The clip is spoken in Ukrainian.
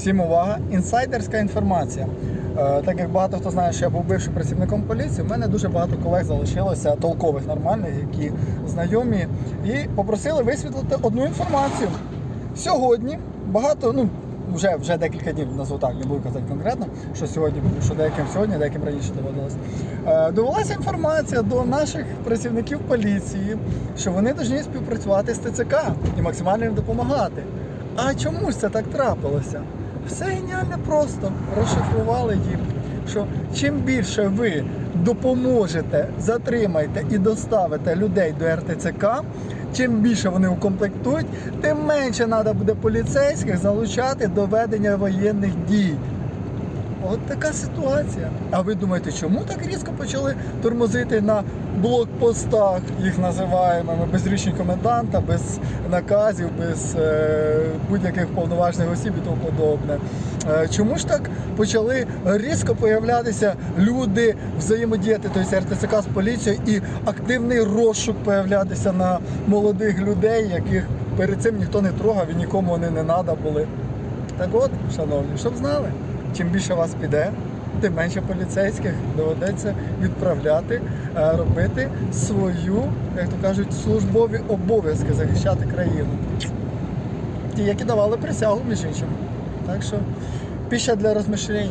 Всім увага! Інсайдерська інформація. Е, Так як багато хто знає, що я був бившим працівником поліції, в мене дуже багато колег залишилося толкових, нормальних, які знайомі, і попросили висвітлити одну інформацію. Сьогодні багато, ну вже, вже декілька днів назву так, не буду казати конкретно, що сьогодні, що деяким сьогодні, деяким раніше доводилось. Е, Довелася інформація до наших працівників поліції, що вони повинні співпрацювати з ТЦК і максимально їм допомагати. А чомусь це так трапилося? Все геніально просто розшифрували їм, що чим більше ви допоможете, затримаєте і доставите людей до РТЦК, чим більше вони укомплектують, тим менше треба буде поліцейських залучати до ведення воєнних дій. От така ситуація. А ви думаєте, чому так різко почали тормозити на блокпостах, їх називаємо ми, без рішень коменданта, без наказів, без е, будь-яких повноважних осіб і тому подобне? Е, чому ж так почали різко появлятися люди, взаємодіяти, тобто РТЦК з поліцією і активний розшук появлятися на молодих людей, яких перед цим ніхто не трогав і нікому вони не треба були? Так от, шановні, щоб знали, чим більше вас піде, тим менше поліцейських доведеться відправляти, е, робити свою, як то кажуть, службові обов'язки захищати країну. Ті, які давали присягу, між іншим. Так що піща для розмишлень.